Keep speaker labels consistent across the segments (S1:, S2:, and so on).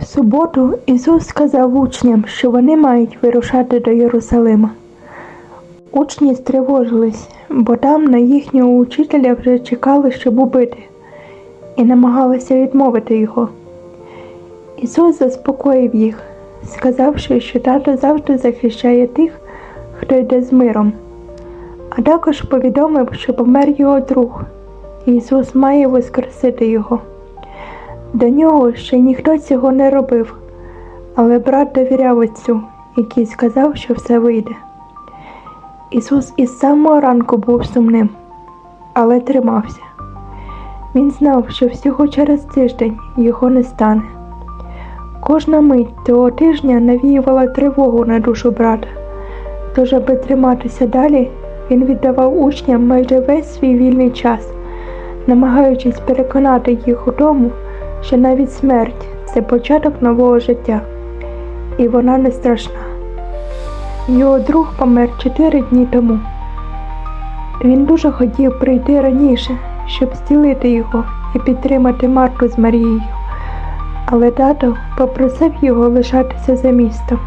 S1: В суботу Ісус сказав учням, що вони мають вирушати до Єрусалима. Учні стривожились, бо там на їхнього учителя вже чекали, щоб убити, і намагалися відмовити його. Ісус заспокоїв їх, сказавши, що тато завжди захищає тих, хто йде з миром, а також повідомив, що помер його друг, і Ісус має воскресити його. До нього ще ніхто цього не робив, але брат довіряв отцю, який сказав, що все вийде. Ісус із самого ранку був сумним, але тримався. Він знав, що всього через тиждень його не стане. Кожна мить того тижня навіювала тривогу на душу брата, тож, аби триматися далі, він віддавав учням майже весь свій вільний час, намагаючись переконати їх у тому, що навіть смерть це початок нового життя, і вона не страшна. Його друг помер чотири дні тому. Він дуже хотів прийти раніше, щоб зцілити його і підтримати Марту з Марією, але тато попросив його лишатися за містом.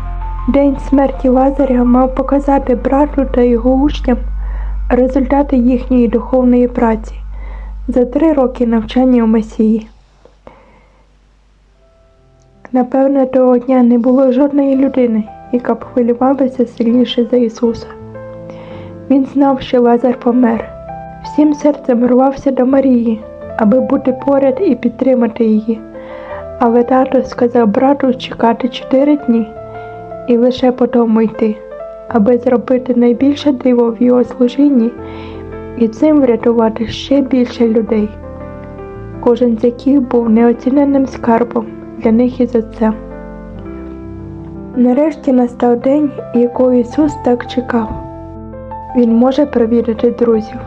S1: День смерті Лазаря мав показати брату та його учням результати їхньої духовної праці за три роки навчання у Месії. Напевне, того дня не було жодної людини, яка б хвилювалася сильніше за Ісуса. Він знав, що Лазар помер. Всім серцем рвався до Марії, аби бути поряд і підтримати її. Але тато сказав брату чекати чотири дні і лише потім йти, аби зробити найбільше диво в його служінні і цим врятувати ще більше людей, кожен з яких був неоціненним скарбом для них із отцем. Нарешті настав день, якого Ісус так чекав. Він може провідати друзів.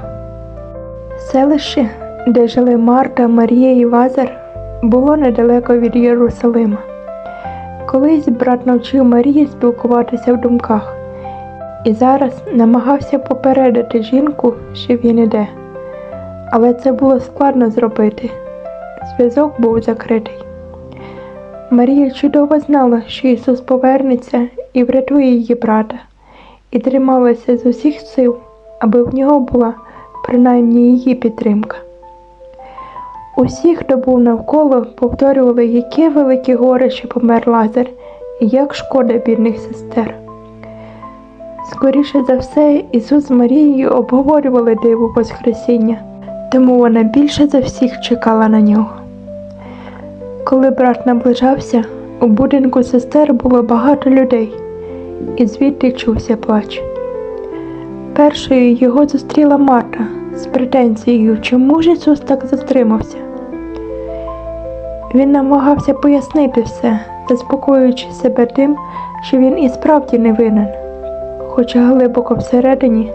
S1: Селище, де жили Марта, Марія і Лазар, було недалеко від Єрусалима. Колись брат навчив Марії спілкуватися в думках і зараз намагався попередити жінку, що він іде. Але це було складно зробити. Зв'язок був закритий. Марія чудово знала, що Ісус повернеться і врятує її брата, і трималася з усіх сил, аби в нього була принаймні її підтримка. Усі, хто був навколо, повторювали, яке велике горе, що помер Лазар, і як шкода бідних сестер. Скоріше за все, Ісус з Марією обговорювали диво Воскресіння, тому вона більше за всіх чекала на нього. Коли брат наближався, у будинку сестер було багато людей, і звідти чувся плач. Першою його зустріла Марта з претензією, чому ж Ісус так затримався. Він намагався пояснити все, заспокоюючи себе тим, що він і справді не винен, хоча глибоко всередині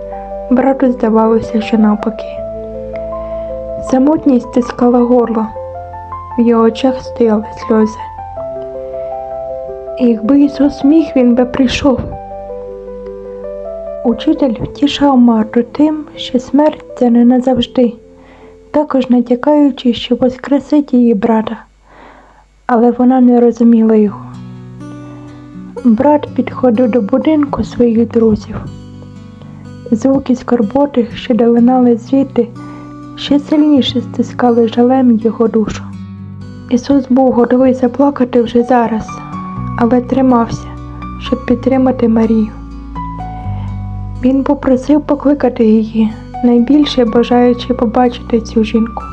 S1: брату здавалося, що навпаки. Самотність стискала горло, в його очах стояли сльози. І Якби Ісус міг, він би прийшов. Учитель втішав Марту тим, що смерть це не назавжди, також натякаючи, що воскресить її брата, але вона не розуміла його. Брат підходив до будинку своїх друзів. Звуки скорботи, що долинали звідти, ще сильніше стискали жалем його душу. Ісус був готовий заплакати вже зараз, але тримався, щоб підтримати Марію. Він попросив покликати її, найбільше бажаючи побачити цю жінку.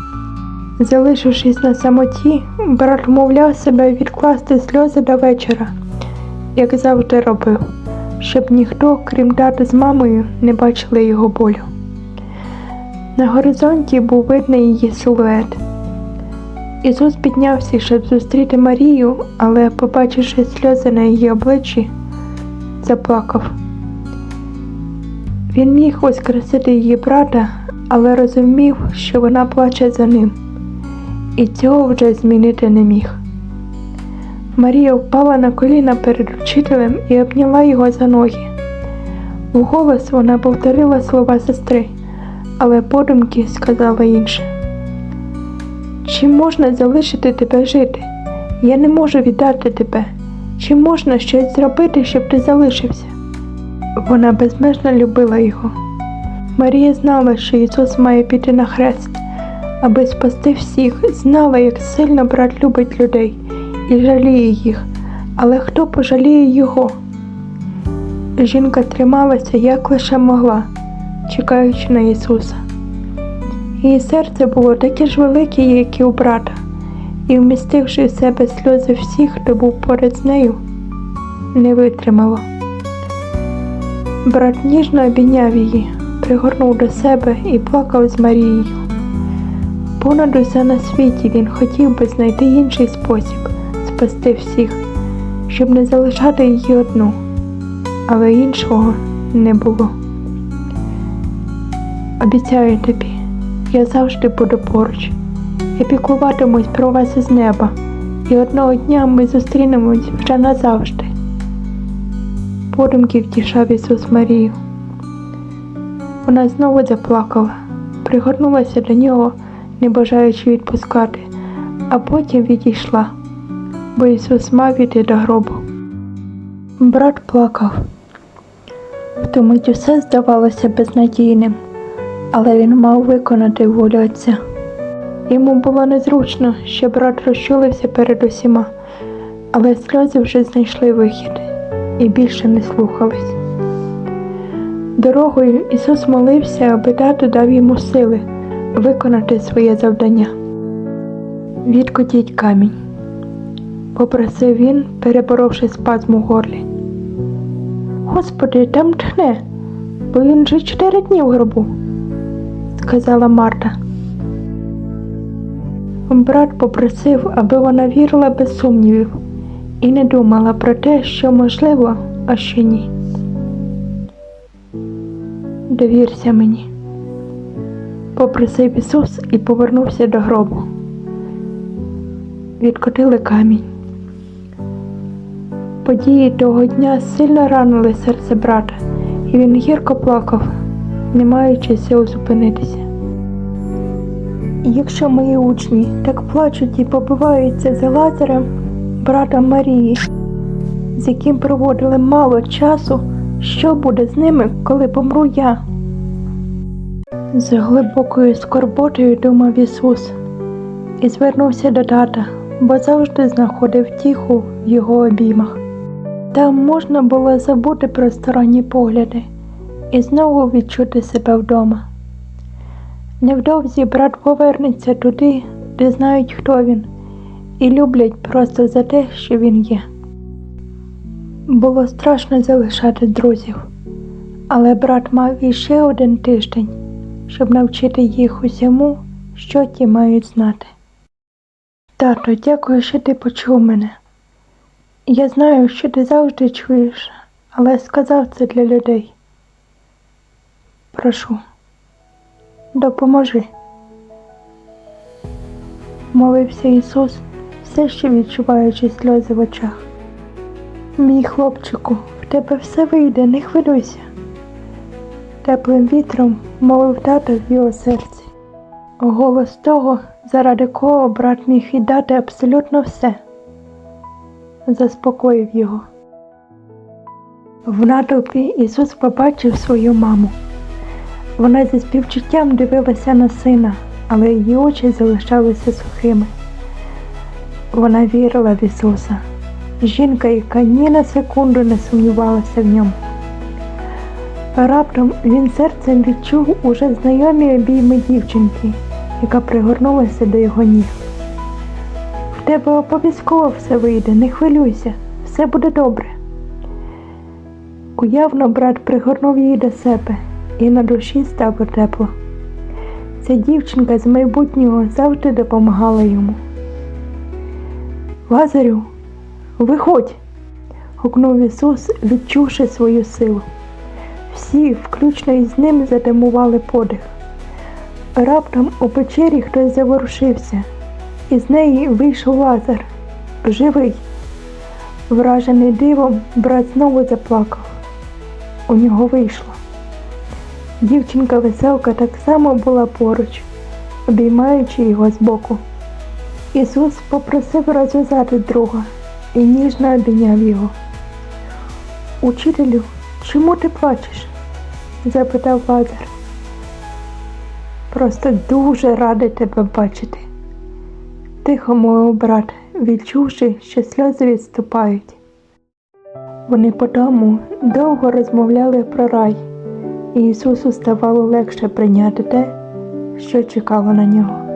S1: Залишившись на самоті, брат вмовляв себе відкласти сльози до вечора, як завжди робив, щоб ніхто, крім тата з мамою, не бачили його болю. На горизонті був видний її силует. Ісус піднявся, щоб зустріти Марію, але, побачивши сльози на її обличчі, заплакав. Він міг воскресити її брата, але розумів, що вона плаче за ним, і цього вже змінити не міг. Марія впала на коліна перед учителем і обняла його за ноги. Вголос вона повторила слова сестри, але подумки сказала інше. Чи можна залишити тебе жити? Я не можу віддати тебе. Чи можна щось зробити, щоб ти залишився? Вона безмежно любила його. Марія знала, що Ісус має піти на хрест, аби спасти всіх, знала, як сильно брат любить людей і жаліє їх, але хто пожаліє його? Жінка трималася як лише могла, чекаючи на Ісуса. Її серце було таке ж велике, як і у брата, і, вмістивши в себе сльози всіх, хто був поряд з нею, не витримало. Брат ніжно обійняв її, пригорнув до себе і плакав з Марією. Понад усе на світі він хотів би знайти інший спосіб спасти всіх, щоб не залишати її одну, але іншого не було. Обіцяю тобі, я завжди буду поруч. Я піклуватимусь про вас із неба, і одного дня ми зустрінемось вже назавжди. Подумки втішав Ісус Марію. Вона знову заплакала, пригорнулася до нього, не бажаючи відпускати, а потім відійшла, бо Ісус мав іти до гробу. Брат плакав. В ту мить усе здавалося безнадійним, але він мав виконати волю Отця. Йому було незручно, що брат розчулився перед усіма, але сльози вже знайшли вихід і більше не слухались. Дорогою Ісус молився, аби тато дав йому сили виконати своє завдання. Відкотіть камінь, попросив він, переборовши спазм у горлі. Господи, там тхне, бо він вже чотири дні в гробу, сказала Марта. Брат попросив, аби вона вірила без сумнівів і не думала про те, що можливо, а що ні. Довірся мені, попросив Ісус і повернувся до гробу. Відкотили камінь. Події того дня сильно ранили серце брата, і він гірко плакав, не маючи сил зупинитися. Якщо мої учні так плачуть і побиваються за Лазарем, братом Марії, з яким проводили мало часу, що буде з ними, коли помру я? З глибокою скорботою думав Ісус і звернувся до тата, бо завжди знаходив тіху в його обіймах. Там можна було забути про сторонні погляди і знову відчути себе вдома. Невдовзі брат повернеться туди, де знають, хто він, і люблять просто за те, що він є. Було страшно залишати друзів, але брат мав іще один тиждень, щоб навчити їх усьому, що ті мають знати. Тато, дякую, що ти почув мене. Я знаю, що ти завжди чуєш, але сказав це для людей. Прошу, допоможи. Молився Ісус, все ще відчуваючи сльози в очах. Мій хлопчику, в тебе все вийде, не хвилюйся. Теплим вітром мовив тато в його серці. Голос того, заради кого брат міг віддати абсолютно все заспокоїв його. В натовпі Ісус побачив свою маму. Вона зі співчуттям дивилася на сина, але її очі залишалися сухими. Вона вірила в Ісуса, жінка, яка ні на секунду не сумнівалася в ньому. Раптом він серцем відчув уже знайомі обійми дівчинки, яка пригорнулася до його ніг В тебе обов'язково все вийде, не хвилюйся, все буде добре. Уявно брат пригорнув її до себе, і на душі стало тепло. Ця дівчинка з майбутнього завжди допомагала йому. Лазарю, виходь, гукнув Ісус, відчувши свою силу. Всі, включно із ним, затамували подих. Раптом у печері хтось заворушився. Із неї вийшов Лазар, живий. Вражений дивом, брат знову заплакав. У нього вийшло. Дівчинка веселка так само була поруч, обіймаючи його збоку. Ісус попросив розв'язати друга і ніжно обійняв його. Учителю, чому ти плачеш? запитав Лазар. Просто дуже радий тебе бачити. Тихо мовив брат, відчувши, що сльози відступають. Вони потому довго розмовляли про рай, Ісусу ставало легше прийняти те, що чекало на нього.